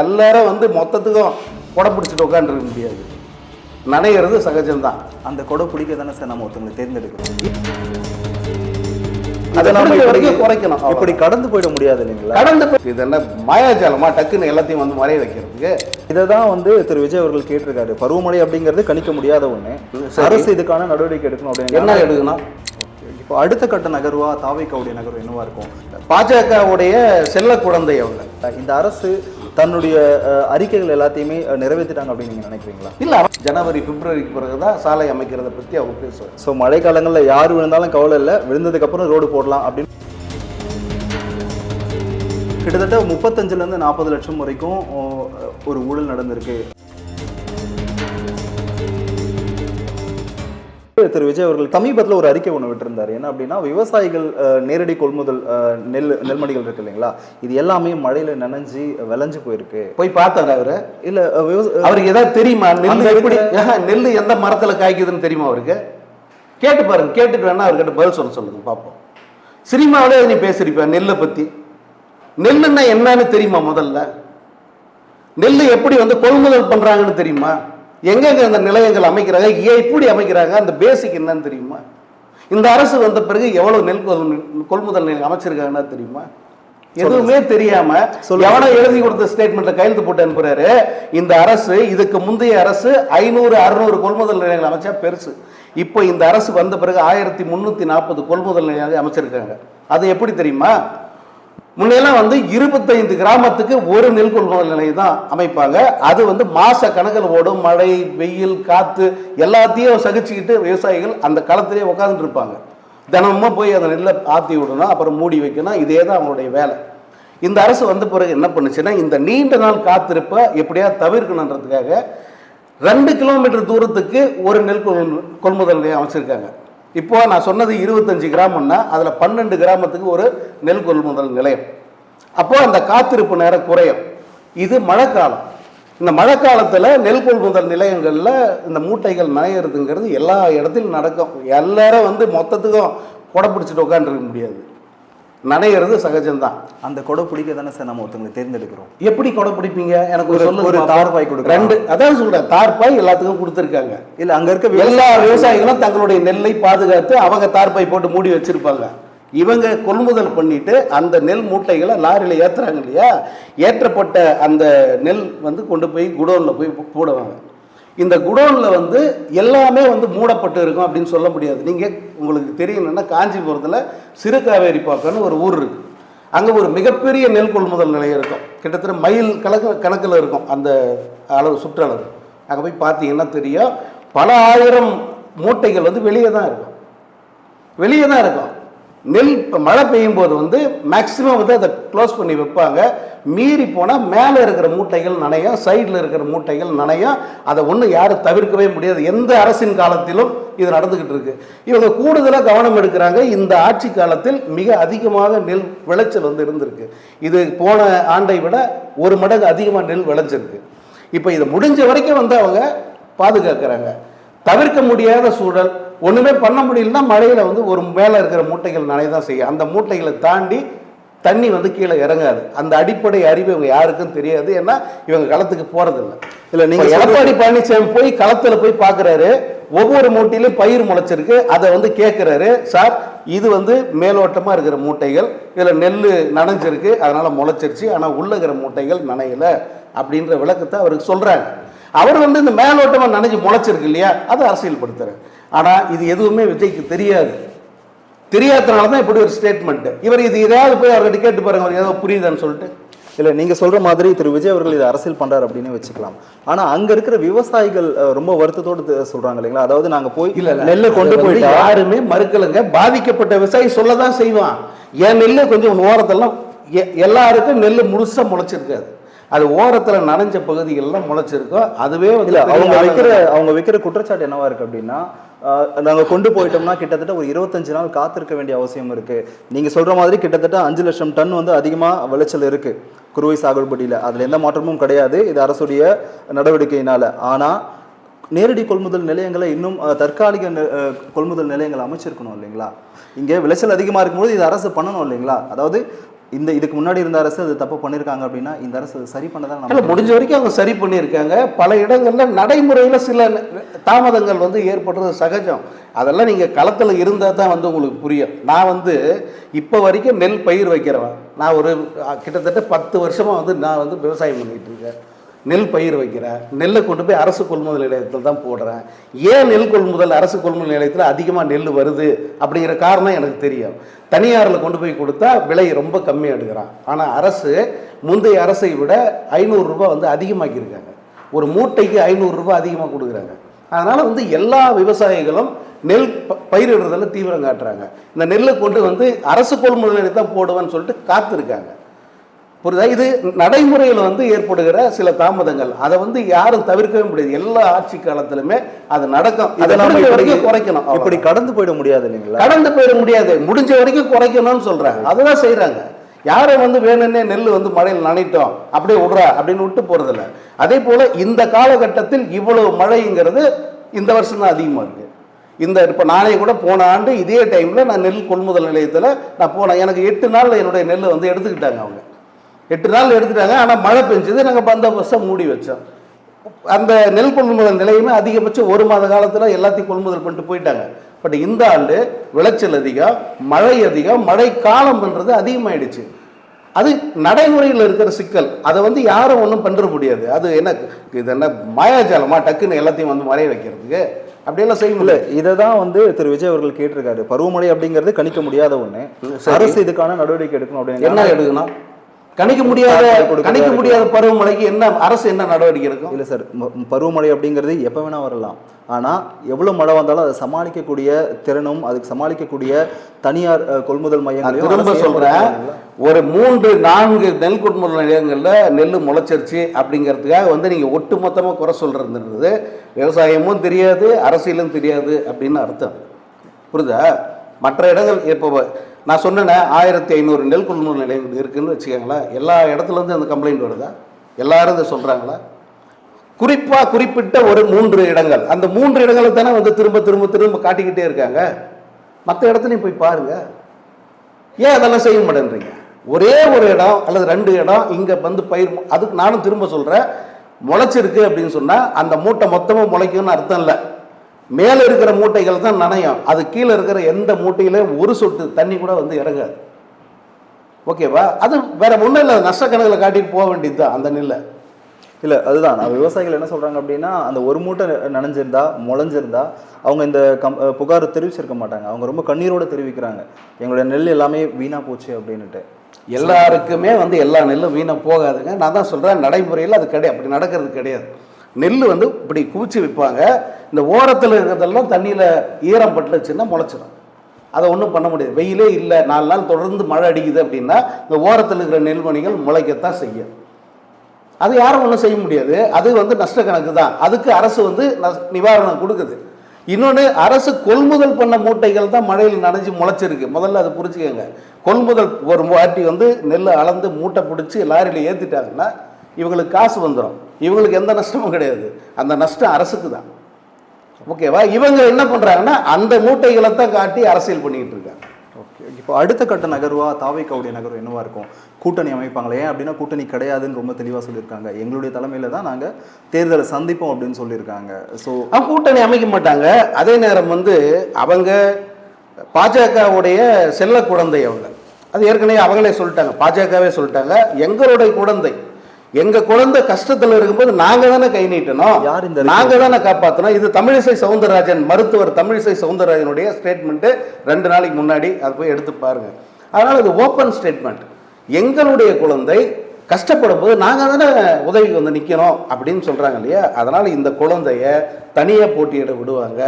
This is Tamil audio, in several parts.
எல்லாரும் வந்து மொத்தத்துக்கும் கொடை பிடிச்சிட்டு உட்காந்துருக்க முடியாது. நனையிறது சகஜம்தான். அந்த கொடை பிடிக்க தானே சார் நம்ம ஒருத்தவங்களை தேர்ந்தெடுக்கிறோம் அதை அதை நாம முடிஞ்ச இப்படி வரைக்கும் குறைக்கணும் இப்படி கடந்து போயிட முடியாது இல்லைங்களா? கடந்து இது என்ன மாயாஜாலமா டக்குன்னு எல்லாத்தையும் வந்து மறைய வைக்கிறதுக்கு? இதை தான் வந்து திரு விஜய் அவர்கள் கேட்டிருக்காரு. பருவமழை அப்படிங்கிறது கணிக்க முடியாத ஒண்ணு. சரி. அரசு இதுக்கான நடவடிக்கை எடுக்கணும் அப்படின்னு என்ன எடுக்கணும்? இப்போ அடுத்த கட்ட நகர்வா தாவைக்காவுடைய நகர்வு என்னவா இருக்கும்? பாஜகவுடைய செல்ல குழந்தை அவங்க. இந்த அரசு தன்னுடைய அறிக்கைகள் எல்லாத்தையுமே நிறைவேற்றிட்டாங்க அப்படின்னு நீங்க நினைக்கிறீங்களா? இல்ல ஜனவரி பிப்ரவரிக்கு பிறகுதான் சாலை அமைக்கிறத பத்தி அவங்க பேசுவாங்க. ஸோ மழை காலங்களில் யார் விழுந்தாலும் கவலை இல்லை. விழுந்ததுக்கு அப்புறம் ரோடு போடலாம் அப்படின்னு. கிட்டத்தட்ட முப்பத்தஞ்சுல இருந்து நாற்பது லட்சம் வரைக்கும் ஒரு ஊழல் நடந்திருக்கு. திரு விஜய் அவர்கள் சமீபத்தில் ஒரு அறிக்கை ஒன்று விட்டிருந்தாரு. என்ன அப்படின்னா விவசாயிகள் நேரடி கொள்முதல் நெல் நெல்மணிகள் இருக்கு இல்லைங்களா? இது எல்லாமே மழையில நனைஞ்சு விளைஞ்சு போயிருக்கு. போய் பார்த்தாரு அவரு? இல்ல அவருக்கு ஏதாவது தெரியுமா? நெல் எப்படி நெல் எந்த மரத்துல காய்க்குதுன்னு தெரியுமா அவருக்கு? கேட்டு பாருங்க கேட்டுட்டு வேணா அவர்கிட்ட பதில் சொல்ல சொல்லுங்க பார்ப்போம். சினிமாவிலே நீ பேசிருப்ப நெல்லை பத்தி. நெல்லுன்னா என்னன்னு தெரியுமா முதல்ல? நெல் எப்படி வந்து கொள்முதல் பண்றாங்கன்னு தெரியுமா? எங்கெங்க அந்த நிலையங்கள் அமைக்கிறாங்க? எப்படி அமைக்கிறாங்க? அந்த பேசிக் என்னன்னு தெரியுமா? இந்த அரசு வந்த பிறகு எவ்வளவு நெல் கொள்- கொள்முதல் நிலையம் அமைச்சிருக்காங்கன்னா தெரியுமா? எதுவுமே தெரியாம. எவனோ எழுதி கொடுத்த ஸ்டேட்மெண்ட்ல கையெழுத்து போட்டு அனுப்புறாரு. இந்த அரசு இதுக்கு முந்தைய அரசு ஐநூறு அறுநூறு கொள்முதல் நிலையங்கள் அமைச்சா பெருசு. இப்போ இந்த அரசு வந்த பிறகு ஆயிரத்தி முந்நூற்றி நாற்பது கொள்முதல் நிலையங்கள் அமைச்சிருக்காங்க. அது எப்படி தெரியுமா? முன்னையெல்லாம் வந்து இருபத்தைந்து கிராமத்துக்கு ஒரு நெல் கொள்முதல் நிலையம் தான் அமைப்பாங்க. அது வந்து மாச கணக்கில் ஓடும். மழை வெயில் காற்று எல்லாத்தையும் சகிச்சுக்கிட்டு விவசாயிகள் அந்த களத்திலே உட்காந்துட்டு இருப்பாங்க. தினமும் போய் அந்த நெல்லை ஆற்றி விடணும் அப்புறம் மூடி வைக்கணும். இதே தான் அவங்களுடைய வேலை. இந்த அரசு வந்த பிறகு என்ன பண்ணுச்சுன்னா இந்த நீண்ட நாள் காத்திருப்பை எப்படியா தவிர்க்கணுன்றதுக்காக ரெண்டு கிலோமீட்டர் தூரத்துக்கு ஒரு நெல் கொள்- கொள்முதல் நிலையம் அமைச்சிருக்காங்க. இப்போ நான் சொன்னது இருபத்தஞ்சு கிராமம்னா அதில் பன்னெண்டு கிராமத்துக்கு ஒரு நெல் கொள்முதல் நிலையம். அப்போது அந்த காத்திருப்பு நேரம் குறையும். இது மழைக்காலம். இந்த மழைக்காலத்தில் நெல் கொள்முதல் நிலையங்களில் இந்த மூட்டைகள் நனையிறதுங்கிறது எல்லா இடத்திலும் நடக்கும். எல்லாரும் வந்து மொத்தத்துக்கும் கொடை பிடிச்சிட்டு உட்காந்துருக்க முடியாது. நனையிறது சகஜம்தான். அந்த கொடை பிடிக்க தானே சார் நம்ம ஒருத்தவங்களை தேர்ந்தெடுக்கிறோம். எப்படி கொடை பிடிப்பீங்க? எனக்கு ஒரு ஒரு-. தார்பாய் கொடுக்கலாம். ரெண்டு அதான் சொல்றேன் தார்பாய் எல்லாத்துக்கும் கொடுத்துருக்காங்க. இல்ல அங்க இருக்க எல்லா விவசாயிகளும் தங்களுடைய நெல்லை பாதுகாத்து அவங்க தார்பாய் போட்டு மூடி வச்சிருப்பாங்க. இவங்க கொள்முதல் பண்ணிட்டு அந்த நெல் மூட்டைகளை லாரியில் ஏத்துறாங்க இல்லையா? ஏற்றப்பட்ட அந்த நெல் வந்து கொண்டு போய் குடோனில் போய் போடுவாங்க. இந்த குடோனில் வந்து எல்லாமே வந்து மூடப்பட்டு இருக்கும் அப்படின்னு சொல்ல முடியாது. நீங்கள் உங்களுக்கு தெரியணும்னா காஞ்சிபுரத்தில் சிறு காவேரி பாக்கன்னு ஒரு ஊர் இருக்குது அங்கே ஒரு மிகப்பெரிய நெல் கொள்முதல் நிலையம் இருக்கும். கிட்டத்தட்ட மயில் கணக்கு கணக்கில் இருக்கும் அந்த அளவு சுற்றளவு. அங்கே போய் பார்த்தீங்கன்னா தெரியும் பல ஆயிரம் மூட்டைகள் வந்து வெளியே தான் இருக்கும். வெளியே தான் இருக்கும். நெல் இப்போ மழை பெய்யும் போது வந்து மேக்சிமம் வந்து அதை க்ளோஸ் பண்ணி வைப்பாங்க. மீறி போனால் மேலே இருக்கிற மூட்டைகள் நனையும் சைடில் இருக்கிற மூட்டைகள் நனையும் அதை ஒன்றும் யாரும் தவிர்க்கவே முடியாது. எந்த அரசின் காலத்திலும் இது நடந்துக்கிட்டு இருக்கு. இவங்க கூடுதலாக கவனம் எடுக்கிறாங்க. இந்த ஆட்சி காலத்தில் மிக அதிகமாக நெல் விளைச்சல் வந்து இருந்திருக்கு. இது போன ஆண்டை விட ஒரு மடங்கு அதிகமாக நெல் விளைஞ்சிருக்கு. இப்போ இது முடிஞ்ச வரைக்கும் வந்து அவங்க பாதுகாக்கிறாங்க. தவிர்க்க முடியாத சூழல் ஒண்ணுமே பண்ண முடியலன்னா மழையில வந்து ஒரு மேல இருக்கிற மூட்டைகள் நனைய தான் செய்யும். அந்த மூட்டைகளை தாண்டி தண்ணி வந்து கீழே இறங்காது. அந்த அடிப்படை அறிவு இவங்க யாருக்கும் தெரியாது. ஏன்னா இவங்க களத்துக்கு போறதில்லை. இல்ல நீங்க இப்ப சொல்றது- எடப்பாடி பழனிசாமி போய் களத்துல போய் பார்க்கறாரு ஒவ்வொரு மூட்டையிலும் பயிர் முளைச்சிருக்கு. அதை வந்து கேட்கிறாரு சார் இது வந்து மேலோட்டமா இருக்கிற மூட்டைகள். இதுல நெல் நனைஞ்சிருக்கு. அதனால முளைச்சிருச்சு. ஆனா உள்ள இருக்கிற மூட்டைகள் நனையல அப்படின்ற விளக்கத்தை அவருக்கு சொல்றாங்க. அவர் வந்து இந்த மேலோட்டமா நனைஞ்சு முளைச்சிருக்கு இல்லையா? அதை அரசியல்படுத்துறாரு. ஆனா இது எதுவுமே விஜய்க்கு தெரியாது. தெரியாதனால தான் இப்படி ஒரு ஸ்டேட்மெண்ட் இவர் இது எதாவது போய் அவர்கிட்ட கேட்டு பாருங்க அவர் ஏதோ புரியுதான்னு சொல்லிட்டு. இல்ல நீங்க சொல்ற மாதிரி திரு விஜய் அவர்கள் இதை அரசியல் பண்றாரு அப்படின்னு வச்சுக்கலாம். ஆனா அங்க இருக்கிற விவசாயிகள் ரொம்ப வருத்தத்தோடு சொல்றாங்க இல்லைங்களா? அதாவது நாங்க போய் இல்ல நெல்லை கொண்டு போயிட்டா யாருமே மறுக்கலைங்க. பாதிக்கப்பட்ட விவசாயி சொல்லதான் செய்வான். என் நெல்லு கொஞ்சம் ஓரத்தெல்லாம் எல்லாருக்கும் நெல் முழுசா முளைச்சிருக்காது அது. ஓரத்துல நனைஞ்ச பகுதிகள்லாம் முளைச்சிருக்கும். அதுவே வந்து அவங்க வைக்கிற அவங்க வைக்கிற குற்றச்சாட்டு என்னவா இருக்கு அப்படின்னா நாங்கள் கொண்டு போயிட்டோம்னா கிட்டத்தட்ட ஒரு இருபத்தஞ்சு நாள் காத்திருக்க வேண்டிய அவசியம் இருக்குது நீங்கள் சொல்கிற மாதிரி கிட்டத்தட்ட அஞ்சு லட்சம் டன் வந்து அதிகமாக விளைச்சல் இருக்குது குருவை சாகுபடியில் அதில் எந்த மாற்றமும் கிடையாது. இது அரசுடைய நடவடிக்கையினால். ஆனால் நேரடி கொள்முதல் நிலையங்களை இன்னும் தற்காலிக நெ- கொள்முதல் நிலையங்களை அமைச்சிருக்கணும் இல்லைங்களா? இங்கே விளைச்சல் அதிகமாக இருக்கும்போது இது அரசு பண்ணணும் இல்லைங்களா? அதாவது இந்த இதுக்கு முன்னாடி இருந்த அரசு அது தப்பு பண்ணியிருக்காங்க அப்படின்னா இந்த அரசு அது சரி பண்ணதான் நம்ம முடிஞ்ச வரைக்கும் அவங்க சரி பண்ணியிருக்காங்க. பல இடங்கள்ல நடைமுறையில் சில தாமதங்கள் வந்து ஏற்படுறது சகஜம். அதெல்லாம் நீங்கள் களத்தில் இருந்தால் தான் வந்து உங்களுக்கு புரியும். நான் வந்து இப்போ வரைக்கும் நெல் பயிர் வைக்கிறவன். நான் ஒரு கிட்டத்தட்ட பத்து வருஷமாக வந்து நான் வந்து விவசாயம் பண்ணிகிட்டு இருக்கேன். நெல் பயிர் வைக்கிறேன். நெல்லை கொண்டு போய் அரசு கொள்முதல் நிலையத்தில் தான் போடுறேன். ஏன் நெல் கொள்முதல் அரசு கொள்முதல் நிலையத்தில் அதிகமாக நெல் வருது அப்படிங்கிற காரணம் எனக்கு தெரியும். தனியாரில் கொண்டு போய் கொடுத்தா விலை ரொம்ப கம்மியாக எடுக்கிறான் ஆனால் அரசு முந்தைய அரசை விட ஐநூறுரூபா வந்து அதிகமாக்கியிருக்காங்க. ஒரு மூட்டைக்கு ஐநூறுரூபா அதிகமாக கொடுக்குறாங்க. அதனால் வந்து எல்லா விவசாயிகளும் நெல் ப- தீவிரம் காட்டுறாங்க. இந்த நெல்லை கொண்டு வந்து அரசு கொள்முதல் நிலையத்தான் போடுவேன்னு சொல்லிட்டு காத்திருக்காங்க. புரியுதா? இது நடைமுறையில் வந்து ஏற்படுகிற சில தாமதங்கள். அதை வந்து யாரும் தவிர்க்கவே முடியாது. எல்லா ஆட்சி காலத்திலுமே அது நடக்கும். அதை நாம முடிஞ்ச இப்படி- வரைக்கும் குறைக்கணும். இப்படி கடந்து போயிட முடியாது இல்லைங்களா? கடந்து போயிட முடியாது. முடிஞ்ச வரைக்கும் குறைக்கணும்னு சொல்றாங்க அதுதான் செய்றாங்க. யாரும் வந்து வேணும்னே நெல் வந்து மழையில் நனைட்டோம் அப்படியே விடுறா அப்படின்னு விட்டு போறதில்ல. அதே போல இந்த காலகட்டத்தில் இவ்வளவு மழைங்கிறது இந்த வருஷம் தான் அதிகமாக இருக்கு. இந்த இப்போ நானே கூட போன ஆண்டு இதே டைமில் நான் நெல் கொள்முதல் நிலையத்தில் நான் போனேன். எனக்கு எட்டு நாள் என்னுடைய நெல்லை வந்து எடுத்துக்கிட்டாங்க அவங்க. எட்டு நாள் எடுத்துட்டாங்க. ஆனால் மழை பெஞ்சது. நாங்கள் பந்தோபஸ்தாக மூடி வச்சோம். அந்த நெல் கொள்முதல் நிலையமே அதிகபட்சம் ஒரு மாத காலத்தில் எல்லாத்தையும் கொள்முதல் பண்ணிட்டு போயிட்டாங்க. பட் இந்த ஆண்டு விளைச்சல் அதிகம் மழை அதிகம் மழை காலம்ன்றது அதிகமாயிடுச்சு. அது நடைமுறையில் இருக்கிற சிக்கல். அதை வந்து யாரும் ஒன்றும் பண்ணிட முடியாது. அது என்ன இது என்ன மாயாஜாலமா டக்குன்னு எல்லாத்தையும் வந்து மறைய வைக்கிறதுக்கு? அப்படியெல்லாம் செய்ய முடியல இதை தான் வந்து திரு விஜய் அவர்கள் கேட்டிருக்காரு. பருவமழை அப்படிங்கிறது கணிக்க முடியாத ஒண்ணு. சரி. அரசு இதுக்கான நடவடிக்கை எடுக்கணும் என்ன அப்படின்னு எடுக்கணும்? கணிக்க முடியாத கணிக்க. முடியாத பருவமழைக்கு என்ன அரசு என்ன நடவடிக்கை எடுக்கும்? இல்ல சார் பருவமழை அப்படிங்கிறது எப்போ வேணா வரலாம். ஆனா எவ்வளவு மழை வந்தாலும் அதை சமாளிக்கக்கூடிய திறனும் அதுக்கு சமாளிக்கக்கூடிய தனியார் கொள்முதல் மையங்களையும் திரும்ப ஏற்படுத்தணும்ல? ஒரு மூன்று நான்கு நெல் கொள்முதல் நிலையங்களில் நெல் முளைச்சிருச்சு அப்படிங்கிறதுக்காக வந்து நீங்கள் ஒட்டுமொத்தமாக குறை சொல்கிறதுன்றது விவசாயமும் தெரியாது அரசியலும் தெரியாது அப்படின்னு அர்த்தம். புரியுதா? மற்ற இடங்கள் இப்போ நான் சொன்னேனே ஆயிரத்தி ஐநூறு நெல் கொள்முதல் நிலையங்கள் இருக்குன்னு வச்சுக்கோங்களேன் எல்லா இடத்துலேருந்து அந்த கம்ப்ளைண்ட் வருதா? எல்லாரும் இதை சொல்கிறாங்களா குறிப்பாக குறிப்பிட்ட ஒரு மூன்று இடங்கள். அந்த மூன்று இடங்களை தானே வந்து திரும்ப திரும்ப திரும்ப காட்டிக்கிட்டே இருக்காங்க. மற்ற இடத்துலையும் போய் பாருங்க. ஏன் அதெல்லாம் செய்ய மாட்டேன்றீங்க? ஒரே ஒரு இடம் அல்லது ரெண்டு இடம் இங்கே வந்து பயிர் அதுக்கு நானும் திரும்ப சொல்கிறேன் முளைச்சிருக்கு அப்படின்னு சொன்னால் அந்த மூட்டை மொத்தமாக முளைக்கும்னு அர்த்தம் இல்லை. மேலே இருக்கிற மூட்டைகள் தான் நனையும். அது கீழே இருக்கிற எந்த மூட்டையிலையும் ஒரு சொட்டு தண்ணி கூட வந்து இறங்காது. ஓகேவா அது வேற ஒன்றும் இல்லை. நஷ்டக்கணக்கில் காட்டிட்டு போக வேண்டியது தான் அந்த நெல்லை இல்ல அதுதான். நான் விவசாயிகள் என்ன சொல்றாங்க அப்படின்னா அந்த ஒரு மூட்டை நனைஞ்சிருந்தா முளைஞ்சிருந்தா அவங்க இந்த கம் புகார் தெரிவிச்சிருக்க மாட்டாங்க. அவங்க ரொம்ப கண்ணீரோட தெரிவிக்கிறாங்க. எங்களுடைய நெல் எல்லாமே வீணா போச்சு அப்படின்னுட்டு. எல்லாருக்குமே வந்து எல்லா நெல்லும் வீணாக போகாதுங்க. நான் தான் சொல்கிறேன் நடைமுறையில் அது கிடையாது. அப்படி நடக்கிறது கிடையாது. நெல் வந்து இப்படி குவிச்சு வைப்பாங்க இந்த ஓரத்தில் இருக்கிறதெல்லாம் தண்ணியில் ஈரம் பட்டுச்சுன்னா முளைச்சிடும் அதை ஒன்றும் பண்ண முடியாது. வெயிலே இல்லை. நாலு நாள் தொடர்ந்து மழை அடிக்குது அப்படின்னா இந்த ஓரத்தில் இருக்கிற நெல்மணிகள் முளைக்கத்தான் செய்யும். அது யாரும் ஒன்றும் செய்ய முடியாது. அது வந்து நஷ்ட கணக்கு தான். அதுக்கு அரசு வந்து நஸ்- நிவாரணம் கொடுக்குது. இன்னொன்று அரசு கொள்முதல் பண்ண மூட்டைகள் தான் மழையில் நனைஞ்சு முளைச்சிருக்கு. முதல்ல அதை புரிச்சுக்கோங்க கொள்முதல் ஒரு வாட்டி வந்து நெல்லை அளந்து மூட்டை பிடிச்சி லாரியில் ஏற்றிட்டாங்கன்னா இவங்களுக்கு காசு வந்துடும் இவங்களுக்கு எந்த நஷ்டமும் கிடையாது. அந்த நஷ்டம் அரசுக்கு தான் ஓகேவா இவங்க என்ன பண்ணுறாங்கன்னா அந்த மூட்டைகளை தான் காட்டி அரசியல் பண்ணிக்கிட்டு இருக்காங்க. ஓகே இப்போ அடுத்த கட்ட நகர்வா? தாவைக்காவுடைய நகர்வு என்னவா இருக்கும்? கூட்டணி அமைப்பாங்களே? ஏன் அப்படின்னா கூட்டணி கிடையாதுன்னு ரொம்ப தெளிவாக சொல்லியிருக்காங்க. எங்களுடைய தலைமையில தான் நாங்கள் தேர்தலை சந்திப்போம் அப்படின்னு சொல்லியிருக்காங்க. ஸோ கூட்டணி அமைக்க மாட்டாங்க. அதே நேரம் வந்து அவங்க பாஜகவுடைய செல்ல குழந்தை அவங்க. அது ஏற்கனவே அவங்களே சொல்லிட்டாங்க. பாஜகவே சொல்லிட்டாங்க. எங்களுடைய குழந்தை எங்க குழந்தை கஷ்டத்துல இருக்கும்போது நாங்க தானே கை நீட்டணும். நாங்க தானே காப்பாற்றணும் இது தமிழிசை சவுந்தரராஜன் மருத்துவர் தமிழிசை சவுந்தரராஜனுடைய ஸ்டேட்மெண்ட் ரெண்டு நாளைக்கு முன்னாடி அதை போய் எடுத்து பாருங்க. அதனால இது ஓப்பன் ஸ்டேட்மெண்ட் எங்களுடைய குழந்தை கஷ்டப்படும் போது நாங்கள் தானே உதவிக்கு வந்து நிற்கிறோம் அப்படின்னு சொல்கிறாங்க இல்லையா? அதனால் இந்த குழந்தைய தனியாக போட்டியிட விடுவாங்க.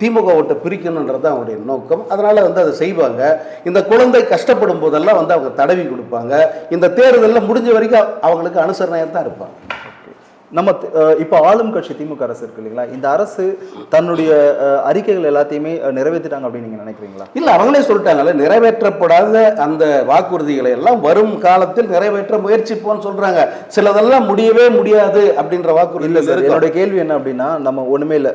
திமுக ஓட்டை பிரிக்கணுன்றது தான் அவங்களுடைய நோக்கம். அதனால் வந்து அதை செய்வாங்க. இந்த குழந்தை கஷ்டப்படும் போதெல்லாம் வந்து அவங்க தடவி கொடுப்பாங்க. இந்த தேர்தலில் முடிஞ்ச வரைக்கும் அவங்களுக்கு அனுசரணையாக தான் இருப்பாங்க. நம்ம இப்போ ஆளும் கட்சி திமுக அரசு இருக்கு இல்லைங்களா? இந்த அரசு தன்னுடைய அறிக்கைகள் எல்லாத்தையுமே அஹ், நிறைவேத்திட்டாங்க அப்படின்னு நீங்க நினைக்கிறீங்களா? இல்ல அவங்களே சொல்லிட்டாங்கல்ல நிறைவேற்றப்படாத அந்த வாக்குறுதிகளை எல்லாம் வரும் காலத்தில் நிறைவேற்ற முயற்சிப்போம்னு சொல்றாங்க. சிலதெல்லாம் முடியவே முடியாது அப்படின்ற இல்ல வாக்குறுதி சார் என்னுடைய கேள்வி என்ன அப்படின்னா நம்ம ஒண்ணுமே இல்ல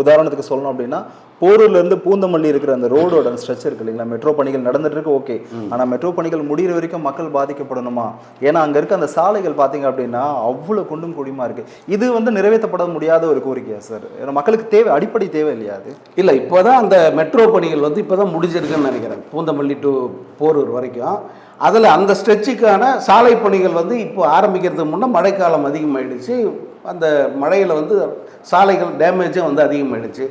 உதாரணத்துக்கு சொல்லணும் அப்படின்னா போரூர்ல இருந்து பூந்தமல்லி இருக்கிற அந்த ரோடோட ஸ்ட்ரெச் இருக்கு இல்லைங்களா? மெட்ரோ பணிகள் நடந்துட்டு இருக்கு ஓகே ஆனா மெட்ரோ பணிகள் முடியிற வரைக்கும் மக்கள் பாதிக்கப்படணுமா? ஏன்னா அங்க இருக்க அந்த சாலைகள் பாத்தீங்க அப்படின்னா அவ்வளவு குண்டும் குடியுமா இருக்கு. இது வந்து நிறைவேற்றப்பட முடியாத ஒரு கோரிக்கையா சார்? மக்களுக்கு தேவை அடிப்படை தேவை இல்லையா அது? இல்ல இப்போதான் அந்த மெட்ரோ பணிகள் வந்து இப்போதான் முடிஞ்சிருக்குன்னு நினைக்கிறேன். பூந்தமல்லி டு போரூர் வரைக்கும். அதில் அந்த ஸ்ட்ரெச்சுக்கான சாலை பணிகள் வந்து இப்போ ஆரம்பிக்கிறதுக்கு முன்னே மழைக்காலம் அதிகமாயிடுச்சு. அந்த மழையில் வந்து சாலைகள் டேமேஜும் வந்து அதிகமாயிடுச்சு.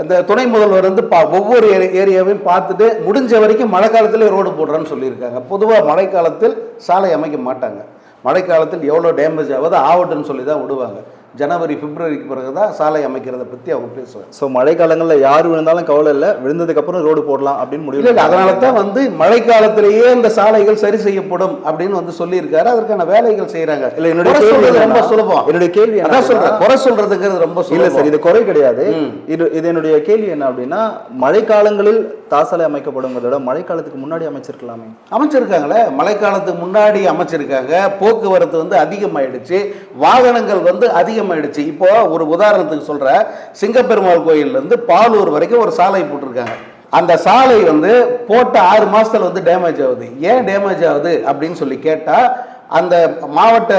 அந்த துணை முதல்வர் வந்து பா ஒவ்வொரு ஏரியாவையும் பார்த்துட்டு முடிஞ்ச வரைக்கும் மழை காலத்திலே ரோடு போடுறேன்னு சொல்லியிருக்காங்க. பொதுவாக மழைக்காலத்தில் சாலை அமைக்க மாட்டாங்க. மழைக்காலத்தில் எவ்வளோ டேமேஜ் ஆகுது ஆகட்டும்னு சொல்லி தான் விடுவாங்க. ஜனவரி பிப்ரவரிக்கு பிறகு தான் சாலை அமைக்கிறத பற்றி அவங்க பேசுவாங்க. ஸோ மழை காலங்கள்ல யார் விழுந்தாலும் கவலை இல்லை. விழுந்ததுக்கு அப்புறம் ரோடு போடலாம் அப்படின்னு முடிவு இல்ல இல்ல அதனால தான் வந்து மழைக்காலத்திலேயே இந்த சாலைகள் சரி செய்யப்படும் அப்படின்னு வந்து சொல்லியிருக்காரு. அதற்கான வேலைகள் செய்யறாங்க இல்ல என்னுடைய கேள்வி ரொம்ப சுலபம். என்னுடைய கேள்வி என்ன சொல்றேன். குறை சொல்றதுங்கிறது ரொம்ப இல்ல சார் இது குறை கிடையாது. இது இது என்னுடைய கேள்வி என்ன அப்படின்னா மழைக்காலங்களில் தாசாலை அமைக்கப்படுங்கிறத விட மழைக்காலத்துக்கு முன்னாடி அமைச்சிருக்கலாமே. அமைச்சிருக்காங்களே? மழைக்காலத்துக்கு முன்னாடி அமைச்சிருக்காங்க. போக்குவரத்து வந்து அதிகமாயிடுச்சு. வாகனங்கள் வந்து அதிகமாயிடுச்சு. இப்போ ஒரு உதாரணத்துக்கு சொல்கிற சிங்கப்பெருமாள் கோயில்ல இருந்து பாலூர் வரைக்கும் ஒரு சாலை போட்டிருக்காங்க. அந்த சாலை வந்து போட்ட ஆறு மாசத்துல வந்து டேமேஜ் ஆகுது. ஏன் டேமேஜ் ஆகுது அப்படின்னு சொல்லி கேட்டா அந்த மாவட்ட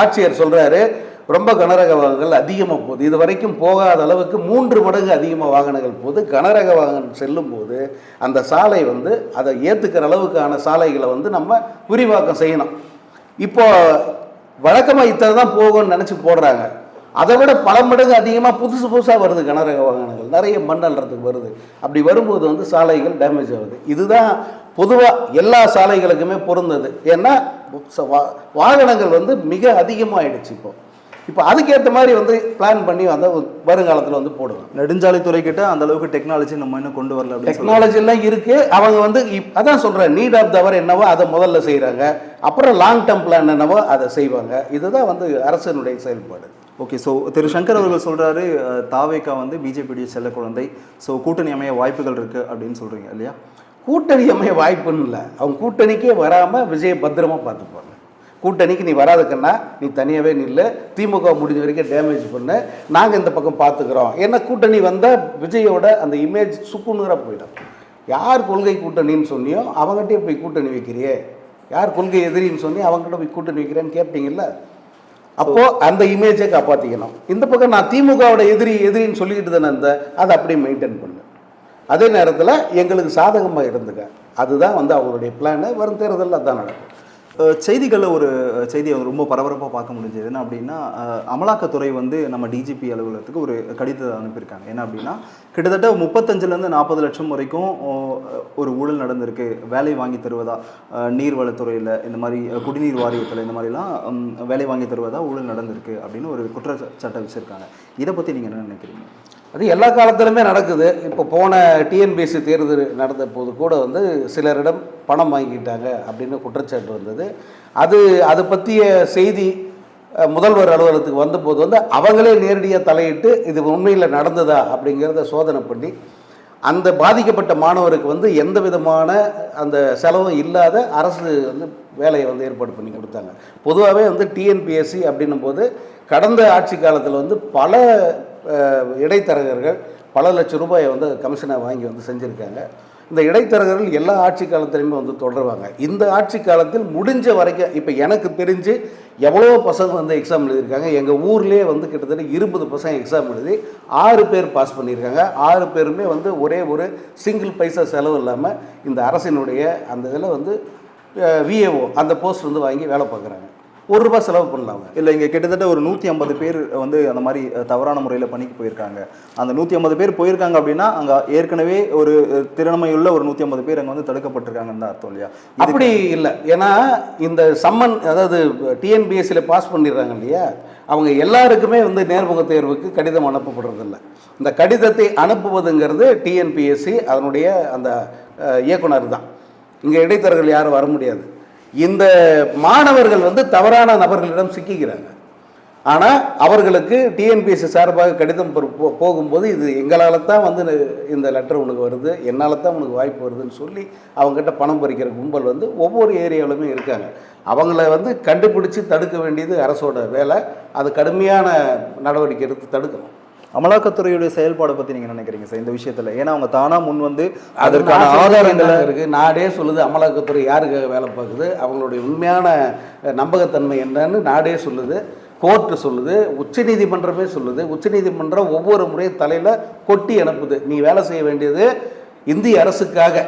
ஆட்சியர் சொல்றாரு ரொம்ப கனரக வாகனங்கள் அதிகமாக போகுது. இது வரைக்கும் போகாத அளவுக்கு மூன்று மடங்கு அதிகமாக வாகனங்கள் போகுது. கனரக வாகனம் செல்லும் போது அந்த சாலை வந்து அதை ஏற்றுக்கிற அளவுக்கான சாலைகளை வந்து நம்ம விரிவாக்கம் செய்யணும். இப்போ வழக்கமாக இத்தனை தான் போகும்னு நினச்சி போடுறாங்க. அதை விட பல மடங்கு அதிகமாக புதுசு புதுசாக வருது கனரக வாகனங்கள். நிறைய மண் அள்ளுறதுக்கு வருது. அப்படி வரும்போது வந்து சாலைகள் டேமேஜ் ஆகுது. இதுதான் பொதுவாக எல்லா சாலைகளுக்குமே பொருந்தது. ஏன்னா வாகனங்கள் வந்து மிக அதிகமாகிடுச்சு இப்போ. இப்போ அதுக்கேற்ற மாதிரி வந்து பிளான் பண்ணி வந்து வருங்காலத்தில் வந்து போடுவாங்க நெடுஞ்சாலைத்துறை கிட்ட அந்த அளவுக்கு டெக்னாலஜி நம்ம இன்னும் கொண்டு வரல. டெக்னாலஜி எல்லாம் இருக்கு. அவங்க வந்து இப்- அதான் சொல்றேன் நீட் ஆஃப் தவர் என்னவோ அதை முதல்ல செய்றாங்க. அப்புறம் லாங் டேர்ம் பிளான் என்னவோ அதை செய்வாங்க. இதுதான் வந்து அரசனுடைய செயல்பாடு. ஓகே ஸோ திரு சங்கர் அவர்கள் சொல்றாரு அஹ், தாவேகா வந்து பிஜேபியுடைய செல்ல குழந்தை. ஸோ கூட்டணி அமைய வாய்ப்புகள் இருக்கு அப்படின்னு சொல்றீங்க இல்லையா? கூட்டணி அமைய வாய்ப்புன்னு இல்லை. அவங்க கூட்டணிக்கே வராமல் விஜய் பத்திரமா பார்த்துப்பாங்க. கூட்டணிக்கு நீ வராதுக்குன்னா நீ தனியாகவே நில்லு. திமுக முடிஞ்ச வரைக்கும் டேமேஜ் பண்ணு. நாங்கள் இந்த பக்கம் பார்த்துக்குறோம் ஏன்னா கூட்டணி வந்தால் விஜயோட அந்த இமேஜ் சுக்குனுங்கிற போயிடும். யார் கொள்கை கூட்டணின்னு சொன்னியோ அவங்ககிட்டயே போய் கூட்டணி வைக்கிறியே. யார் கொள்கை எதிரின்னு சொன்னி அவங்ககிட்ட போய் கூட்டணி வைக்கிறேன்னு கேட்பீங்கல்ல அப்போது அந்த இமேஜை காப்பாற்றிக்கணும் இந்த பக்கம் நான் திமுகவோட எதிரி எதிரின்னு சொல்லிக்கிட்டு தானே இருந்தேன். அதை அப்படியே மெயின்டைன் பண்ணு. அதே நேரத்தில் எங்களுக்கு சாதகமாக இருந்துக்க. அதுதான் வந்து அவங்களுடைய பிளானு வரும் தேர்தலில் அதான் நடக்கும். செய்திகளில் ஒரு செய்தியை ரொம்ப பரபரப்பாக பார்க்க முடிஞ்சது. என்ன அப்படின்னா அமலாக்கத்துறை வந்து நம்ம டிஜிபி அலுவலகத்துக்கு ஒரு கடிதத்தை அனுப்பியிருக்காங்க. என்ன அப்படின்னா கிட்டத்தட்ட முப்பத்தஞ்சுலேருந்து நாற்பது லட்சம் வரைக்கும் ஒரு ஊழல் நடந்திருக்கு. வேலை வாங்கி தருவதா நீர்வளத்துறையில் இந்த மாதிரி குடிநீர் வாரியத்தில் இந்த மாதிரிலாம் வேலை வாங்கி தருவதா ஊழல் நடந்திருக்கு அப்படின்னு ஒரு குற்றச்சாட்டை வச்சுருக்காங்க இதை பற்றி நீங்கள் என்ன நினைக்கிறீங்க? அது எல்லா காலத்திலுமே நடக்குது. இப்போ போன டிஎன்பிஎஸ்சி தேர்தல் நடந்த போது கூட வந்து சிலரிடம் பணம் வாங்கிட்டாங்க அப்படின்னு குற்றச்சாட்டு வந்தது. அது அது பற்றிய செய்தி முதல்வர் அலுவலகத்துக்கு வந்தபோது வந்து அவங்களே நேரடியாக தலையிட்டு இது உண்மையில் நடந்ததா அப்படிங்கிறத சோதனை பண்ணி அந்த பாதிக்கப்பட்ட மாணவருக்கு வந்து எந்த விதமான அந்த செலவும் இல்லாத அரசு வந்து வேலையை வந்து ஏற்பாடு பண்ணி கொடுத்தாங்க. பொதுவாகவே வந்து டிஎன்பிஎஸ்சி அப்படின்னும் போது கடந்த ஆட்சி காலத்தில் வந்து பல இடைத்தரகர்கள் பல லட்சம் ரூபாயை வந்து கமிஷனை வாங்கி வந்து செஞ்சுருக்காங்க. இந்த இடைத்தரகர்கள் எல்லா ஆட்சி காலத்திலையுமே வந்து தொடருவாங்க. இந்த ஆட்சி காலத்தில் முடிஞ்ச வரைக்கும் இப்போ எனக்கு தெரிஞ்சு எவ்வளோ பசங்க வந்து எக்ஸாம் எழுதியிருக்காங்க. எங்கள் ஊர்லேயே வந்து கிட்டத்தட்ட இருபது பசங்க எக்ஸாம் எழுதி ஆறு பேர் பாஸ் பண்ணியிருக்காங்க. ஆறு பேருமே வந்து ஒரே ஒரு சிங்கிள் பைசா செலவு இல்லாமல் இந்த அரசினுடைய அந்த இதில் வந்து விஏஓ அந்த போஸ்ட் வந்து வாங்கி வேலை பார்க்குறாங்க. ஒரு ரூபா செலவு பண்ணலாம். இல்லை இங்கே கிட்டத்தட்ட ஒரு நூற்றி ஐம்பது பேர் வந்து அந்த மாதிரி தவறான முறையில் பணிக்கு போயிருக்காங்க. அந்த நூற்றி ஐம்பது பேர் போயிருக்காங்க அப்படின்னா அங்கே ஏற்கனவே ஒரு திறமையுள்ள ஒரு நூற்றி ஐம்பது பேர் அங்கே வந்து தடுக்கப்பட்டிருக்காங்கன்னு தான் அர்த்தம் இல்லையா? அப்படி இல்லை. ஏன்னா இந்த சம்மன் அதாவது டிஎன்பிஎஸ்சியில் பாஸ் பண்ணிடுறாங்க இல்லையா? அவங்க எல்லாருக்குமே வந்து நேர்முக தேர்வுக்கு கடிதம் அனுப்பப்படுறதில்ல. இந்த கடிதத்தை அனுப்புவதுங்கிறது டிஎன்பிஎஸ்சி அதனுடைய அந்த இயக்குனர் தான். இங்கே இடைத்தரகர்கள் யாரும் வர முடியாது. இந்த மாணவர்கள் வந்து தவறான நபர்களிடம் சிக்கிக்கிறாங்க. ஆனால் அவர்களுக்கு டிஎன்பிஎஸ்சி சார்பாக கடிதம் போ- போகும்போது இது எங்களால் தான் வந்து இந்த லெட்டர் உனக்கு வருது என்னால் தான் உனக்கு வாய்ப்பு வருதுன்னு சொல்லி அவங்ககிட்ட பணம் பறிக்கிற கும்பல் வந்து ஒவ்வொரு ஏரியாவிலுமே இருக்காங்க. அவங்கள வந்து கண்டுபிடிச்சி தடுக்க வேண்டியது அரசோட வேலை. அது கடுமையான நடவடிக்கை எடுத்து தடுக்கணும். அமலாக்கத்துறையுடைய செயல்பாடை பத்தி நீங்க நினைக்கிறீங்க சார் இந்த விஷயத்துல? ஏன்னா அவங்க தானா முன் வந்து அதற்கான ஆதாரங்களை ஆதாரங்கள் இருக்கு. நாடே சொல்லுது அமலாக்கத்துறை யாருக்காக வேலை பார்க்குது? அவங்களுடைய உண்மையான நம்பகத்தன்மை என்னன்னு நாடே சொல்லுது. கோர்ட்டு சொல்லுது. உச்சநீதிமன்றமே சொல்லுது. உச்சநீதிமன்றம் ஒவ்வொரு முறையும் தலையில் கொட்டி அனுப்புது. நீ வேலை செய்ய வேண்டியது இந்திய அரசுக்காக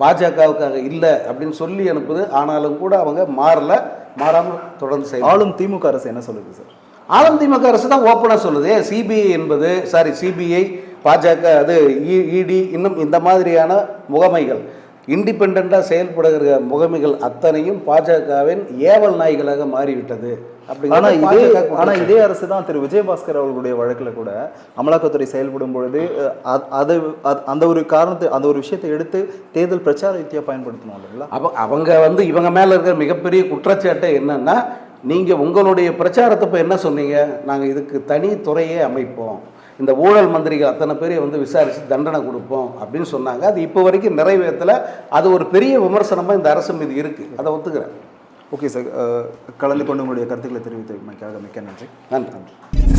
பாஜகவுக்காக இல்லை அப்படின்னு சொல்லி அனுப்புது. ஆனாலும் கூட அவங்க மாறல. மாறாமல் தொடர்ந்து செய்ய ஆளும் திமுக அரசு என்ன சொல்லுது சார்? ஆளும் திமுக அரசு தான் ஓப்பனாக சொல்லுது. சிபிஐ என்பது சாரி சிபிஐ பாஜக அது இடி இன்னும் இந்த மாதிரியான முகமைகள். இண்டிபெண்ட்டாக செயல்படுகிற முகமைகள் அத்தனையும் பாஜகவின் ஏவல் நாய்களாக மாறிவிட்டது. ஆனா அப்படிங்கிறது இதே பாஜக ஆனா குற்றச்சாட்டு. இதே அரசு தான் திரு. விஜயபாஸ்கர் அவர்களுடைய வழக்குல கூட அமலாக்கத்துறை செயல்படும் பொழுது அது அந்த ஒரு காரணத்தை அந்த ஒரு விஷயத்தை எடுத்து தேர்தல் பிரச்சார யுக்தியா பயன்படுத்தணும் இல்லைங்களா? அவ அவங்க வந்து இவங்க மேலே இருக்கிற மிகப்பெரிய குற்றச்சாட்டு என்னன்னா நீங்கள் உங்களுடைய பிரச்சாரத்தை இப்போ என்ன சொன்னீங்க? நாங்கள் இதுக்கு தனி துறையே அமைப்போம். இந்த ஊழல் மந்திரிகள் அத்தனை பேரையும் வந்து விசாரித்து தண்டனை கொடுப்போம் அப்படின்னு சொன்னாங்க. அது இப்போ வரைக்கும் நிறைவேற்றலை அது ஒரு பெரிய விமர்சனமாக இந்த அரசு மீது இருக்குது அதை ஒத்துக்கிறேன். Okay sir. கலந்து கொண்டு உங்களுடைய கருத்துக்களை தெரிவித்தமைக்காக மிக்க நன்றி நன்றி. நன்றி.